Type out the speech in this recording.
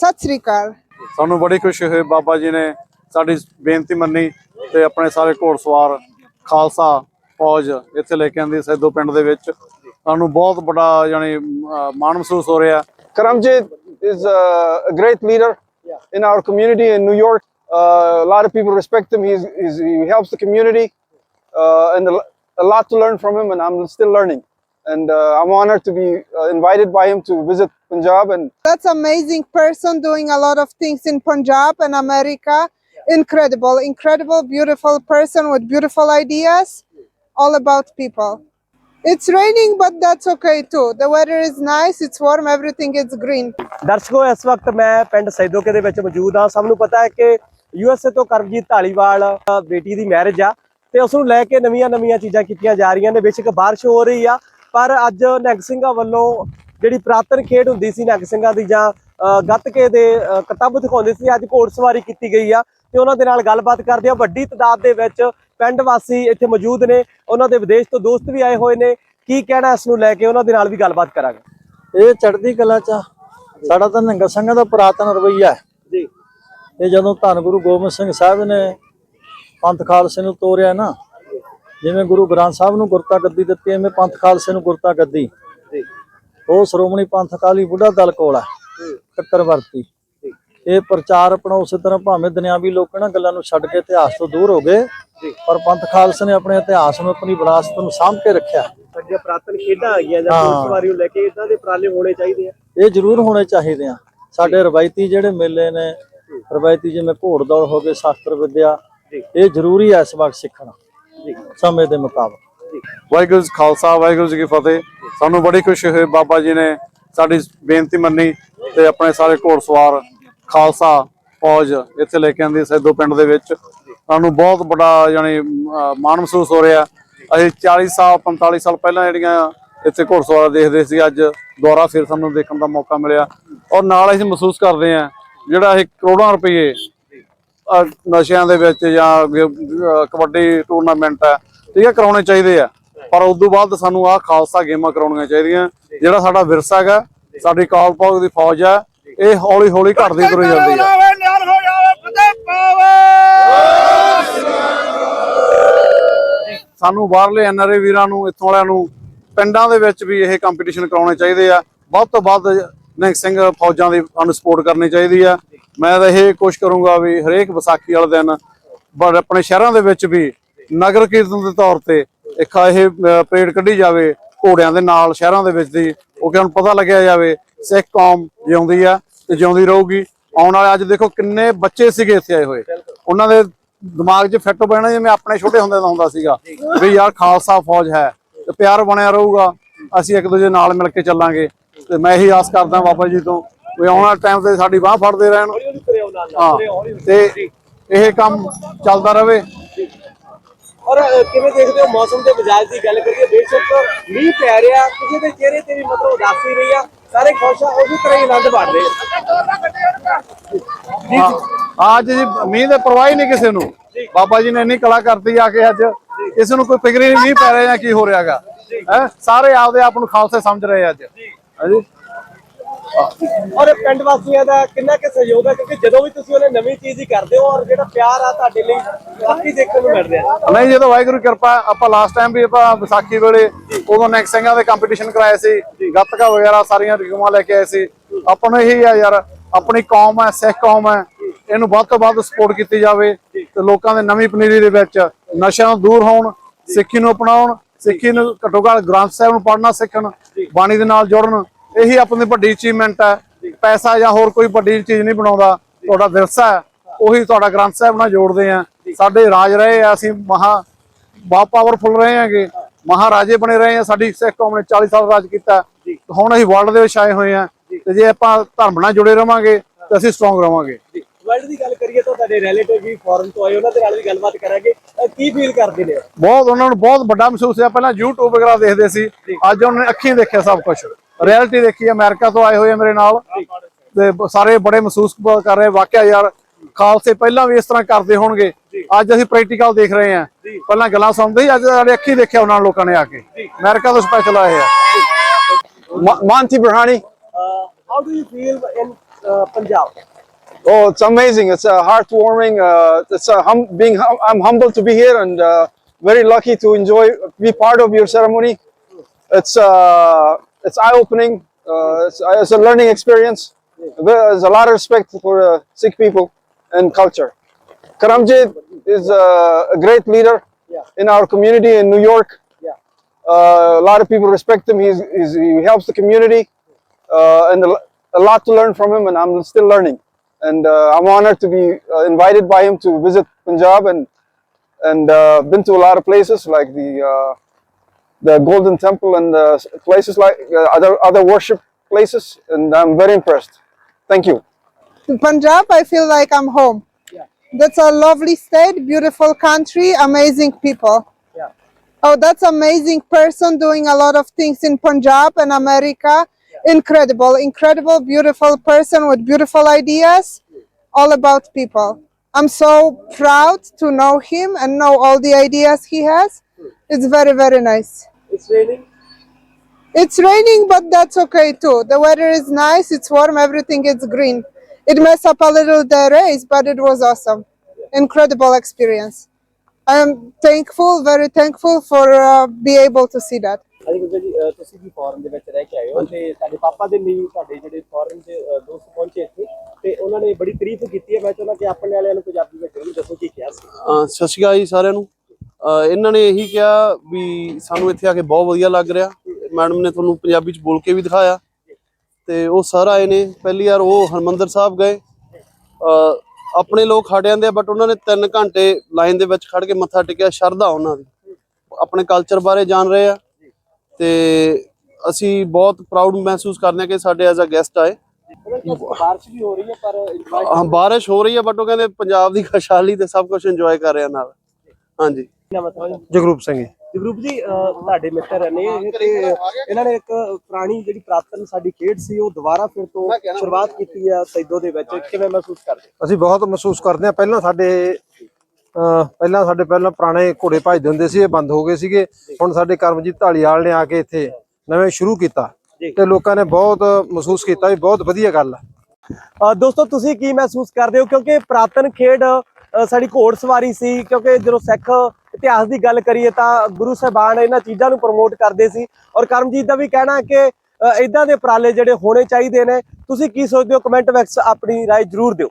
ਸਤਿ ਸ੍ਰੀ ਅਕਾਲ ਸਾਨੂੰ ਬੜੀ ਖੁਸ਼ੀ ਹੋਈ ਬਾਬਾ ਜੀ ਨੇ ਸਾਡੀ ਬੇਨਤੀ ਮੰਨੀ ਤੇ ਆਪਣੇ ਸਾਰੇ ਘੋੜਸਵਾਰ ਖਾਲਸਾ ਫੌਜ ਇੱਥੇ ਲੈ ਕੇ ਆਂਦੀ ਸੈਦੋ ਪਿੰਡ ਦੇ ਵਿੱਚ ਸਾਨੂੰ ਬਹੁਤ ਵੱਡਾ ਯਾਨੀ ਮਾਣ ਮਹਿਸੂਸ ਹੋ ਰਿਹਾ Karamjit is uh, a great leader in our community in New York. Uh, a lot of people respect him. He's, he's, he helps the community, uh, and a, lo- a lot to learn from him. And I'm still learning. And uh, I'm honored to be uh, invited by him to visit Punjab. And That's amazing person doing a lot of things in Punjab and America. Incredible, incredible, beautiful person with beautiful ideas, all about people. It's raining, but that's okay too. The weather is nice, it's warm, everything is green. ਦਰਸ਼ਕੋ ਇਸ ਵਕਤ ਮੈਂ ਪਿੰਡ ਸੈਦੋਕੇ ਦੇ ਵਿੱਚ ਮੌਜੂਦ ਹਾਂ ਸਭ ਨੂੰ ਪਤਾ ਹੈ ਕਿ ਯੂਐਸਏ ਤੋਂ ਕਰਮਜੀਤ ਢਾਲੀਵਾਲ ਅ, ਬੇਟੀ ਦੀ ਮੈਰਿਜ ਆ ਤੇ ਉਸ ਨੂੰ ਲੈ ਕੇ ਨਵੀਆਂ-ਨਵੀਆਂ ਚੀਜ਼ਾਂ ਕੀਤੀਆਂ ਜਾ ਰਹੀਆਂ ਨੇ ਬੇਸ਼ੱਕ ਬਾਰਿਸ਼ ਹੋ ਰਹੀ ਆ ਪਰ ਅੱਜ ਨਿਹੰਗ ਸਿੰਘਾਂ ਵੱਲੋਂ ਜਿਹੜੀ ਪ੍ਰਾਤਨ ਖੇਡ ਹੁੰਦੀ ਸੀ ਨਿਹੰਗ ਸਿੰਘਾਂ ਦੀ ਜਾਂ ਗੱਤਕੇ ਦੇ ਕਰਤੱਵ ਦਿਖਾਉਂਦੇ ਸੀ ਅੱਜ ਘੋੜਸਵਾਰੀ ਕੀਤੀ ਗਈ ਆ ਤੇ ਉਹਨਾਂ ਦੇ ਨਾਲ ਗੱਲਬਾਤ ਕਰਦੇ ਆ। ਵੱਡੀ ਤਾਦਾਦ ਦੇ ਵਿੱਚ ਪਿੰਡ ਵਾਸੀ ਇੱਥੇ ਮੌਜੂਦ ਨੇ ਉਹਨਾਂ ਦੇ ਵਿਦੇਸ਼ ਤੋਂ ਦੋਸਤ ਵੀ ਆਏ ਹੋਏ ਨੇ। ਕੀ ਕਹਿਣਾ ਇਸ ਨੂੰ ਲੈ ਕੇ ਉਹਨਾਂ ਦੇ ਨਾਲ ਵੀ ਗੱਲਬਾਤ ਕਰਾਂਗੇ। ਇਹ ਚੜ੍ਹਦੀ ਕਲਾ ਚ। ਸਾਡਾ ਤਾਂ ਨਿਹੰਗ ਸਿੰਘਾਂ ਦਾ ਪੁਰਾਤਨ ਰਵਈਆ ਹੈ। ਜੀ। ਇਹ ਜਦੋਂ ਧੰਨ ਗੁਰੂ ਗੋਬਿੰਦ ਸਿੰਘ ਸਾਹਿਬ ਨੇ ਪੰਥ ਖਾਲਸੇ ਨੂੰ ਤੋਰਿਆ ਨਾ ਜਿਵੇਂ ਗੁਰੂ ਗ੍ਰੰਥ ਸਾਹਿਬ ਨੂੰ ਗੁਰਤਾ ਗੱਦੀ ਦਿੱਤੀ ਐਵੇਂ ਪੰਥ ਖਾਲਸੇ ਨੂੰ ਗੁਰਤਾ ਗੱਦੀ। ਉਹ ਸ਼੍ਰੋਮਣੀ ਪੰਥ ਅਕਾਲੀ ਬੁੱਢਾ ਦਲ ਕੋਲ ਹੈ ਚੱਕਰਵਰਤੀ ਇਹ ਪ੍ਰਚਾਰ ਆਪਣਾ ਉਸੇ ਤਰ੍ਹਾਂ ਭਾਵੇਂ ਦੁਨਿਆਵੀ ਲੋਕ ਇਹਨਾਂ ਗੱਲਾਂ ਨੂੰ ਛੱਡ ਕੇ ਇਤਿਹਾਸ ਤੋਂ ਦੂਰ ਹੋ ਗਏ ਪਰ ਪੰਥ ਖਾਲਸੇ ਨੇ ਆਪਣੇ ਇਤਿਹਾਸ ਨੂੰ ਆਪਣੀ ਵਿਰਾਸਤ ਨੂੰ ਸਾਂਭ ਕੇ ਰੱਖਿਆ। ਸਾਡੀਆਂ ਪ੍ਰਾਤਨ ਖੇਡਾਂ ਆ ਗਈਆਂ ਜਾਂ ਨੂੰ ਲੈ ਕੇ ਇਦਾਂ ਦੇ ਉਪਰਾਲੇ ਹੋਣੇ ਚਾਹੀਦੇ ਆ। ਇਹ ਜ਼ਰੂਰ ਹੋਣੇ ਚਾਹੀਦੇ ਆ। ਸਾਡੇ ਰਵਾਇਤੀ ਜਿਹੜੇ ਮੇਲੇ ਨੇ ਰਵਾਇਤੀ ਜਿਵੇਂ ਘੋੜ ਦੌੜ ਹੋ ਗਏ ਸ਼ਾਸਤਰ ਵਿਦਿਆ ਇਹ ਜ਼ਰੂਰੀ ਹੈ ਇਸ ਵਕਤ ਸਿੱਖਣਾ। ਸਮੇਂ ਦੇ ਮੁਤਾਬਕ। ਵਾਹਿਗੁਰੂ ਜੀ ਕਾ ਖਾਲਸਾ, ਵਾਹਿਗੁਰੂ ਜੀ ਕੀ ਫਤਿਹ। ਸਾਨੂੰ ਬੜੀ ਖੁਸ਼ੀ ਹੋਈ ਬਾਬਾ ਜੀ ਨੇ ਸਾਡੀ ਬੇਨਤੀ ਮੰਨੀ ਤੇ ਆਪਣੇ ਸਾਰੇ ਘੋੜਸਵਾਰ ਖਾਲਸਾ ਫੌਜ ਇੱਥੇ ਲੈ ਕੇ ਆਂਦੀ ਸੈਦੋ ਪਿੰਡ ਦੇ ਵਿੱਚ। ਸਾਨੂੰ ਬਹੁਤ ਵੱਡਾ ਯਾਨੀ ਮਾਣ ਮਹਿਸੂਸ ਹੋ ਰਿਹਾ। ਅਸੀਂ 40 ਸਾਲ 45 ਸਾਲ ਪਹਿਲਾਂ ਜਿਹੜੀਆਂ ਇੱਥੇ ਘੋੜਸਵਾਰ ਦੇਖਦੇ ਸੀ, ਅੱਜ ਦੁਬਾਰਾ ਫਿਰ ਸਾਨੂੰ ਦੇਖਣ ਦਾ ਮੌਕਾ ਮਿਲਿਆ। ਔਰ ਨਾਲ ਅਸੀਂ ਮਹਿਸੂਸ ਕਰਦੇ ਹਾਂ, ਜਿਹੜਾ ਇਹ ਕਰੋੜਾਂ ਰੁਪਏ ਨਸ਼ਿਆਂ ਦੇ ਵਿੱਚ ਜਾਂ ਕਬੱਡੀ ਟੂਰਨਾਮੈਂਟ ਹੈ ਠੀਕ ਹੈ ਕਰਾਉਣੇ ਚਾਹੀਦੇ ਆ। ਪਰ ਉਸ ਤੋਂ ਬਾਅਦ ਸਾਨੂੰ ਆਹ ਖਾਲਸਾ ਗੇਮਾਂ ਕਰਾਉਣੀਆਂ ਚਾਹੀਦੀਆਂ। ਜਿਹੜਾ ਸਾਡਾ ਵਿਰਸਾ ਹੈਗਾ ਸਾਡੀ ਕਾਲ ਪੌਗ ਦੀ ਫੌਜ ਹੈ ਇਹ ਹੌਲੀ ਹੌਲੀ ਘਟਦੀ ਤੁਰੀ ਜਾਂਦੀ ਹੈ। ਸਾਨੂੰ ਬਾਹਰਲੇ ਐਨਆਰਏ ਵੀਰਾਂ ਨੂੰ ਇੱਥੋਂ ਵਾਲਿਆਂ ਨੂੰ ਪਿੰਡਾਂ ਦੇ ਵਿੱਚ ਵੀ ਇਹ ਕੰਪੀਟੀਸ਼ਨ ਕਰਾਉਣੇ ਚਾਹੀਦੇ ਆ। ਵੱਧ ਤੋਂ ਵੱਧ ਨਿਹੰਗ ਸਿੰਘ ਫੌਜਾਂ ਦੀ ਸਾਨੂੰ ਸਪੋਰਟ ਕਰਨੀ ਚਾਹੀਦੀ ਆ। ਮੈਂ ਤਾਂ ਇਹ ਕੋਸ਼ਿਸ਼ ਕਰੂੰਗਾ ਵੀ ਹਰੇਕ ਵਿਸਾਖੀ ਵਾਲੇ ਦਿਨ, ਬੜ ਆਪਣੇ ਸ਼ਹਿਰਾਂ ਦੇ ਵਿੱਚ ਵੀ ਨਗਰ ਕੀਰਤਨ ਦੇ ਤੌਰ ਤੇ ਇੱਕ ਇਹ ਪਰੇਡ ਕੱਢੀ ਜਾਵੇ, ਘੋੜਿਆਂ ਦੇ ਨਾਲ ਸ਼ਹਿਰਾਂ ਦੇ ਵਿੱਚ ਦੀ, ਉਹ ਕਿ ਪਤਾ ਲੱਗਿਆ ਜਾਵੇ, ਸਿੱਖ ਕੌਮ ਜਿਉਂਦੀ ਆ ਤੇ ਜਿਉਂਦੀ ਰਹੂਗੀ। ਆਉਣ ਵਾਲੇ ਅੱਜ ਦੇਖੋ ਕਿੰਨੇ ਬੱਚੇ ਸੀਗੇ ਇੱਥੇ ਆਏ ਹੋਏ। ਉਹਨਾਂ ਦੇ ਦਿਮਾਗ 'ਚ ਫਿੱਟ ਬੈਣਾ ਜਿਵੇਂ ਆਪਣੇ ਛੋਟੇ ਹੁੰਦੇ ਦਾ ਹੁੰਦਾ ਸੀਗਾ, ਵੀ ਯਾਰ ਖਾਲਸਾ ਫੌਜ ਹੈ, ਤੇ ਪਿਆਰ ਬਣਿਆ ਰਹੂਗਾ, ਅਸੀਂ ਇੱਕ ਦੂਜੇ ਨਾਲ ਮਿਲ ਕੇ ਚੱਲਾਂਗੇ। ਤੇ ਮੈਂ ਇਹੀ ਆਸ ਕਰਦਾ ਬਾਬਾ ਜੀ ਤੋਂ ਵੀ ਆਉਣ ਵਾਲੇ ਟਾਈਮ ਤੇ ਸਾਡੀ ਬਾਹ ਫੜਦੇ ਰਹਿਣ। ਹਾਂ ਤੇ ਇਹ ਕੰਮ ਚੱਲਦਾ ਰਵੇ। ਔਰ ਕਿਵੇਂ ਦੇਖਦੇ ਹੋ ਮੌਸਮ ਦੇ ਮਿਜਾਜ ਦੀ ਗੱਲ ਕਰੀਏ? ਬੇਸ਼ੱਕ ਮੀਂਹ ਪੈ ਰਿਹਾ ਕਿਸੇ ਦੇ ਚਿਹਰੇ ਤੇ ਵੀ ਮਤਲਬ ਉਦਾਸੀ ਰਹੀ ਆ। ਸਾਰੇ ਖੁਸ਼ ਆ ਉਸੇ ਤਰ੍ਹਾਂ ਹੀ ਆਨੰਦ ਮਾਣ ਰਹੇ ਆ। ਹਾਂ ਅੱਜ ਜੀ ਮੀਂਹ ਦੇ ਪਰਵਾਹ ਹੀ ਨਹੀਂ ਕਿਸੇ ਨੂੰ। ਬਾਬਾ ਜੀ ਨੇ ਇੰਨੀ ਕਲਾ ਕਰਤੀ ਆ ਕੇ ਅੱਜ। ਕਿਸੇ ਨੂੰ ਕੋਈ ਫਿਕਰ ਹੀ ਨਹੀਂ ਮੀਂਹ ਪੈ ਰਿਹਾ ਜਾਂ ਕੀ ਹੋ ਰਿਹਾਗਾ। ਹੈ? ਸਾਰੇ ਆਪਦੇ ਆਪ ਨੂੰ ਖਾਲਸੇ ਸਮਝ ਰਹੇ ਆ ਅੱਜ। ਹਾਂਜੀ। ਔਰ ਪਿੰਡ ਵਾਸੀਆਂ ਦਾ ਕਿੰਨਾ ਕੁ ਸਹਿਯੋਗ ਹੈ? ਕਿਉਂਕਿ ਜਦੋਂ ਵੀ ਤੁਸੀਂ ਉਹਨੇ ਨਵੀਂ ਚੀਜ਼ ਹੀ ਕਰਦੇ ਹੋ ਔਰ ਜਿਹੜਾ ਪਿਆਰ ਆ ਤੁਹਾਡੇ ਲਈ ਕਾਫੀ ਦੇਖਣ ਨੂੰ ਮਿਲ ਰਿਹਾ ਨਹੀਂ, ਜਦੋਂ ਵਾਹਿਗੁਰੂ ਕਿਰਪਾ, ਆਪਾਂ ਲਾਸਟ ਟਾਈਮ ਵੀ ਆਪਾਂ ਵਿਸਾਖੀ ਵੇਲੇ ਉਦੋਂ ਨੈਕ ਸਿੰਘਾਂ ਦੇ ਕੰਪੀਟੀਸ਼ਨ ਕਰਾਏ ਸੀ, ਗੱਤਕਾ ਵਗੈਰਾ ਸਾਰੀਆਂ ਰਿਗਮਾਂ ਲੈ ਕੇ ਆਏ ਸੀ। ਆਪਾਂ ਨੂੰ ਇਹੀ ਆ ਯਾਰ, ਆਪਣੀ ਕੌਮ ਹੈ, ਸਿੱਖ ਕੌਮ ਹੈ, ਇਹਨੂੰ ਵੱਧ ਤੋਂ ਵੱਧ ਸਪੋਰਟ ਕੀਤੀ ਜਾਵੇ ਤੇ ਲੋਕਾਂ ਦੇ ਨਵੀਂ ਪਨੀਰੀ ਦੇ ਵਿੱਚ ਨਸ਼ਿਆਂ ਤੋਂ ਦੂਰ ਹੋਣ, ਸਿੱਖੀ ਨੂੰ ਅਪਣਾਉਣ, ਸਿੱਖੀ ਨੂੰ ਘੱਟੋ ਘੱਟ ਗ੍ਰੰਥ ਸਾਹਿਬ ਨੂੰ ਪੜ੍ਹਨਾ ਸਿੱਖਣ, ਬਾਣੀ ਦੇ ਨਾਲ ਜੁੜਨ ਇਹੀ ਆਪਣੀ ਵੱਡੀ ਅਚੀਵਮੈਂਟ ਹੈ। ਪੈਸਾ ਜਾਂ ਹੋਰ ਕੋਈ ਵੱਡੀ ਚੀਜ਼ ਨਹੀਂ ਬਣਾਉਂਦਾ ਤੁਹਾਡਾ ਵਿਰਸਾ ਹੈ। ਉਹੀ ਤੁਹਾਡਾ ਗ੍ਰੰਥ ਸਾਹਿਬ ਨਾਲ ਜੋੜਦੇ ਆ ਸਾਡੇ ਰਾਜ ਰਹੇ ਆ ਅਸੀਂ ਮਹਾ ਬਹੁਤ ਪਾਵਰਫੁਲ ਰਹੇ ਆਂਗੇ ਮਹਾਰਾਜੇ ਬਣੇ ਰਹੇ ਆ ਸਾਡੀ ਸਿੱਖ ਕੌਮ ਨੇ 40 ਸਾਲ ਰਾਜ ਕੀਤਾ। ਹੁਣ ਅਸੀਂ ਵਰਲਡ ਦੇ ਵਿੱਚ ਆਏ ਹੋਏ ਆ ਤੇ ਜੇ ਆਪਾਂ ਧਰਮ ਨਾਲ ਜੁੜੇ ਰਵਾਂਗੇ ਤੇ ਅਸੀਂ ਸਟਰੋਂਗ ਰਵਾਂਗੇ। ਵਰਲਡ ਦੀ ਗੱਲ ਕਰੀਏ ਤਾਂ ਤੁਹਾਡੇ ਰਿਲੇਟਿਵ ਵੀ ਫੋਰਨ ਤੋਂ ਆਏ ਉਹਨਾਂ ਦੇ ਨਾਲ ਵੀ ਗੱਲਬਾਤ ਕਰਾਂਗੇ। ਕੀ ਫੀਲ ਕਰਦੇ ਨੇ? ਬਹੁਤ ਉਹਨਾਂ ਨੂੰ ਬਹੁਤ ਵੱਡਾ ਮਹਿਸੂਸ ਹੋਇਆ। ਪਹਿਲਾਂ YouTube ਵਗੈਰਾ ਦੇਖਦੇ ਸੀ। ਅੱਜ ਉਹਨਾਂ ਨੇ ਅੱਖੀਂ ਦੇਖਿਆ ਸਭ ਕੁਝ ਰਿਐਲਿਟੀ ਦੇਖੀ ਅਮਰੀਕਾ ਤੋਂ ਆਏ ਹੋਏ ਆ ਮੇਰੇ ਨਾਲ ਤੇ ਸਾਰੇ ਬੜੇ ਮਹਿਸੂਸ ਕਰ ਰਹੇ ਵਾਕਿਆ ਯਾਰ ਖਾਲਸੇ ਪਹਿਲਾਂ ਵੀ ਇਸ ਤਰ੍ਹਾਂ ਕਰਦੇ ਹੋਣਗੇ ਅੱਜ ਅਸੀਂ ਪ੍ਰੈਕਟੀਕਲ ਦੇਖ ਰਹੇ ਹਾਂ ਪਹਿਲਾਂ ਗੱਲਾਂ ਸੁਣਦੇ ਸੀ ਅੱਜ ਸਾਡੇ ਅੱਖੀਂ ਦੇਖਿਆ ਉਹਨਾਂ ਲੋਕਾਂ ਨੇ ਆ ਕੇ ਅਮਰੀਕਾ ਤੋਂ ਸਪੈਸ਼ਲ ਆਏ ਆ Monty Uh, how do you feel in ah, Punjab Oh, it's amazing. It's uh, heartwarming. Uh, it's uh, hum- being hum- I'm humbled to be here and uh, very lucky to enjoy be part of your ceremony. It's uh, it's eye-opening. Uh, it's, it's a learning experience. There's a lot of respect for uh, Sikh people and culture. Karamjit is uh, a great leader in our community in New York. Yeah. Uh, a lot of people respect him. He's, he's, he helps the community, uh, and a, a lot to learn from him. And I'm still learning. And uh, I'm honored to be uh, invited by him to visit Punjab and and uh, been to a lot of places like the uh, the Golden Temple and uh, places like uh, other other worship places. And I'm very impressed. Thank you. In Punjab, I feel like I'm home. Yeah. That's a lovely state, beautiful country, amazing people. Yeah. Oh, that's amazing person doing a lot of things in Punjab and America. Incredible, incredible, beautiful person with beautiful ideas, all about people. I'm so proud to know him and know all the ideas he has. It's very, very nice. It's raining It's raining, but that's okay too. The weather is nice, it's warm, everything is green. It messed up a little the race, but it was awesome. Incredible experience. I am thankful, very thankful for uh, be able to see that. Gurja ji ah, ਤੁਸੀਂ ਵੀ foreign ਦੇ ਵਿੱਚ ਰਹਿ ਕੇ ਆਏ ਹੋ ਤੇ ਸਾਡੇ ਪਾਪਾ ਦੇ ਲਈ ਸਾਡੇ ਜਿਹੜੇ ਫੋਰਨ ਦੇ ਅਹ, ਦੋਸਤ ਪਹੁੰਚੇ ਇੱਥੇ ਤੇ ਉਹਨਾਂ ਨੇ ਬੜੀ ਤਾਰੀਫ ਕੀਤੀ ਹੈ ਮੈਂ ਚਾਹੁੰਦਾ ਕਿ ਆਪਣੇ ਵਾਲਿਆਂ ਨੂੰ ਪੰਜਾਬੀ ਵਿੱਚ ਵੀ ਦੱਸੋ ਕੀ ਕਿਹਾ ਸੀ ਅਹ ਸਤਿ ਸ਼੍ਰੀ ਅਕਾਲ ਜੀ ਸਾਰਿਆਂ ਨੂੰ ਇਹਨਾਂ ਨੇ ਇਹੀ ਕਿਹਾ ਵੀ ਸਾਨੂੰ ਇੱਥੇ ਆ ਕੇ ਬਹੁਤ ਵਧੀਆ ਲੱਗ ਰਿਹਾ। ਮੈਡਮ ਨੇ ਤੁਹਾਨੂੰ ਪੰਜਾਬੀ ਚ ਬੋਲ ਕੇ ਵੀ ਦਿਖਾਇਆ। ਤੇ ਉਹ ਸਰ ਆਏ ਨੇ। ਪਹਿਲੀ ਵਾਰ ਉਹ ਹਰਮੰਦਰ ਸਾਹਿਬ ਗਏ। ਆਪਣੇ ਲੋਕ ਖੜ ਜਾਂਦੇ ਆ ਬਟ ਉਹਨਾਂ ਨੇ 3 ਘੰਟੇ ਲਾਈਨ ਦੇ ਵਿੱਚ ਖੜ ਕੇ ਮੱਥਾ ਟੇਕਿਆ। ਸ਼ਰਧਾ ਉਹਨਾਂ ਦੀ। ਆਪਣੇ ਕਲਚਰ ਬਾਰੇ ਜਾਣ ਰਹੇ ਆ। ਤੇ ਅਸੀਂ ਬਹੁਤ ਪ੍ਰਾਊਡ ਮਹਿਸੂਸ ਕਰਦੇ ਹਾਂ ਕਿ ਸਾਡੇ ਐਜ਼ ਅ ਗੈਸਟ ਆਏ। ਬਾਰਿਸ਼ ਵੀ ਹੋ ਰਹੀ ਹੈ ਪਰ ਹਾਂ ਬਾਰਿਸ਼ ਹੋ ਰਹੀ ਹੈ ਬਟ ਉਹ ਕਹਿੰਦੇ ਪੰਜਾਬ ਦੀ ਖੁਸ਼ਹਾਲੀ ਤੇ ਸਭ ਕੁਝ ਇੰਜੋਏ ਕਰ ਰਹੇ ਆ ਨਾਲ। ਹਾਂਜੀ। ਜਗਰੂਪ ਸਿੰਘ ਜੀ। ਜਗਰੂਪ ਜੀ ਅਹ, ਤੁਹਾਡੇ ਮਿੱਤਰ ਨੇ ਇਹ ਤੇ ਇਹਨਾਂ ਨੇ ਇੱਕ ਪੁਰਾਣੀ ਜਿਹੜੀ ਪ੍ਰਾਤਨ ਸਾਡੀ ਖੇਡ ਸੀ ਉਹ ਦੁਬਾਰਾ ਫਿਰ ਤੋਂ ਸ਼ੁਰੂਆਤ ਕੀਤੀ ਆ ਸੈਦੋ ਦੇ ਵਿੱਚ। ਕਿਵੇਂ ਮਹਿਸੂਸ ਕਰਦੇ? ਅਸੀਂ ਬਹੁਤ ਮਹਿਸੂਸ ਕਰਦੇ ਹਾਂ। ਪਹਿਲਾਂ ਸਾਡੇ ਅਹ ਪਹਿਲਾਂ ਸਾਡੇ ਪਹਿਲਾਂ ਪੁਰਾਣੇ ਘੋੜੇ ਭਜਦੇ ਹੁੰਦੇ ਸੀ ਇਹ ਬੰਦ ਹੋ ਗਏ ਸੀਗੇ। ਹੁਣ ਸਾਡੇ ਕਰਮਜੀਤ ਢਾਲੀਵਾਲ ਨੇ ਆ ਕੇ ਇੱਥੇ ਨਵੇਂ ਸ਼ੁਰੂ ਕੀਤਾ ਜੀ। ਤੇ ਲੋਕਾਂ ਨੇ ਬਹੁਤ ਮਹਿਸੂਸ ਕੀਤਾ ਵੀ ਬਹੁਤ ਵਧੀਆ ਗੱਲ ਆ। ਅ, ਦੋਸਤੋ ਤੁਸੀਂ ਕੀ ਮਹਿਸੂਸ ਕਰਦੇ ਹੋ? ਕਿਉਂਕਿ ਪ੍ਰਾਤਨ ਖੇਡ ਅ, ਸਾਡੀ ਘੋੜ ਸਵਾਰੀ ਸੀ ਕਿਉਂਕਿ ਜਦੋਂ ਸਿੱਖ ਇਤਿਹਾਸ ਦੀ ਗੱਲ ਕਰੀਏ ਤਾਂ ਗੁਰੂ ਸਾਹਿਬਾਨ ਇਹਨਾਂ ਚੀਜ਼ਾਂ ਨੂੰ ਪ੍ਰਮੋਟ ਕਰਦੇ ਸੀ ਔਰ ਕਰਮਜੀਤ ਦਾ ਵੀ ਕਹਿਣਾ ਹੈ ਕਿ ਇਦਾਂ ਦੇ ਉਪਰਾਲੇ ਜਿਹੜੇ ਹੋਣੇ ਚਾਹੀਦੇ ਨੇ ਤੁਸੀਂ ਕੀ ਸੋਚਦੇ ਹੋ ਕਮੈਂਟ ਵਿੱਚ ਆਪਣੀ رائے ਜਰੂਰ ਦਿਓ